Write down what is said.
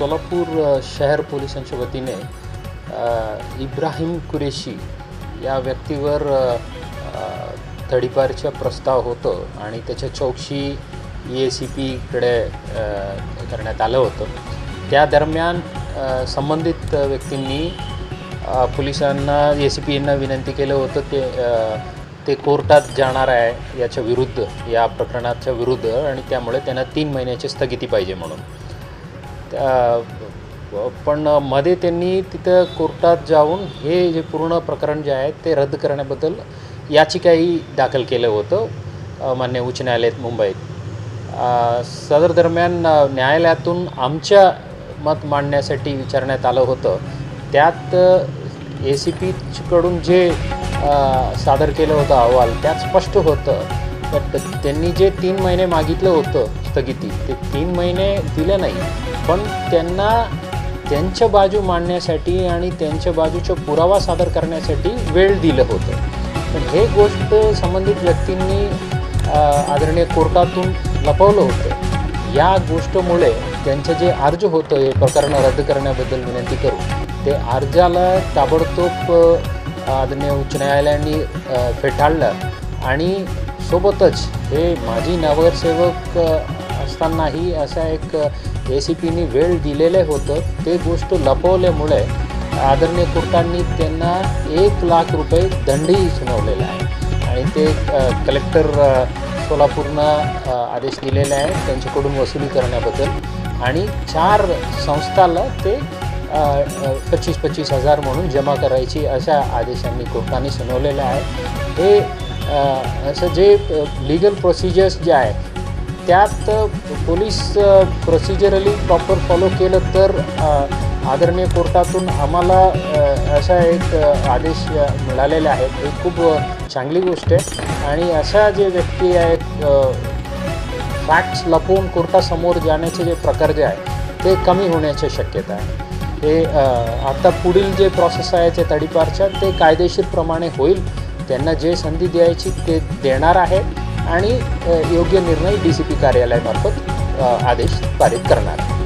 सोलापूर शहर पोलिसांच्या वतीने इब्राहिम कुरेशी या व्यक्तीवर अ, तडीपारचा प्रस्ताव होतं आणि त्याच्या चौकशी ई ए सी पीकडे करण्यात आलं होतं. त्या दरम्यान संबंधित व्यक्तींनी पोलिसांना ए सी पी यांना विनंती केलं होतं ते ते कोर्टात जाणार आहे याच्या विरुद्ध या प्रकरणाच्या विरुद्ध आणि त्यामुळे त्यांना तीन महिन्याची स्थगिती पाहिजे म्हणून. पण मध्ये त्यांनी तिथं कोर्टात जाऊन हे जे पूर्ण प्रकरण जे आहे ते रद्द करण्याबद्दल याचिकाही दाखल केलं होतं मान्य उच्च न्यायालयात मुंबईत. सदर दरम्यान न्यायालयातून आमच्या मत मांडण्यासाठी विचारण्यात आलं होतं. त्यात ए सी पीकडून जे सादर केलं होतं अहवाल त्यात स्पष्ट होतं तर त्यांनी जे तीन महिने मागितलं होतं स्थगिती ते तीन महिने दिलं नाही. पण त्यांना त्यांच्या बाजू मांडण्यासाठी आणि त्यांच्या बाजूचा पुरावा सादर करण्यासाठी वेळ दिलं होतं. पण हे गोष्ट संबंधित व्यक्तींनी आदरणीय कोर्टातून लपवलं होतं. या गोष्टमुळे त्यांचं जे अर्ज होतं हे प्रकरण रद्द करण्याबद्दल विनंती करू. ते अर्जाला ताबडतोब आदरणीय उच्च न्यायालयाने फेटाळलं आणि सोबतच हे माजी नगरसेवक असतानाही असा एक ए सी पीनी वेळ दिलेलं होतं. ते गोष्ट लपवल्यामुळे आदरणीय कोर्टांनी त्यांना एक लाख रुपये दंडही सुनावलेला आहे. आणि ते कलेक्टर सोलापूरनं आदेश दिलेले आहे त्यांच्याकडून वसुली करण्याबद्दल. आणि चार संस्थाला ते पच्चीस पच्चीस हजार म्हणून जमा करायची अशा आदेशांनी कोर्टाने सुनावलेल्या आहे. हे असं जे लिगल प्रोसिजर्स जे आहेत त्यात पोलीस प्रोसिजरली प्रॉपर फॉलो केलं तर आदरणीय कोर्टातून आम्हाला असा एक आदेश मिळालेला आहे. आहेत ही खूप चांगली गोष्ट आहे. आणि अशा जे व्यक्ती आहेत फॅक्ट्स लपवून कोर्टासमोर जाण्याचे जे प्रकार जे आहे ते कमी होण्याची शक्यता आहे. हे आता पुढील जे प्रोसेस आहे ते तडीपारच्या ते कायदेशीरप्रमाणे होईल. त्यांना जे संधी द्यायची ते देणार आहे आणि योग्य निर्णय डी सी पी कार्यालयामार्फत आदेश पारित करणार आहे.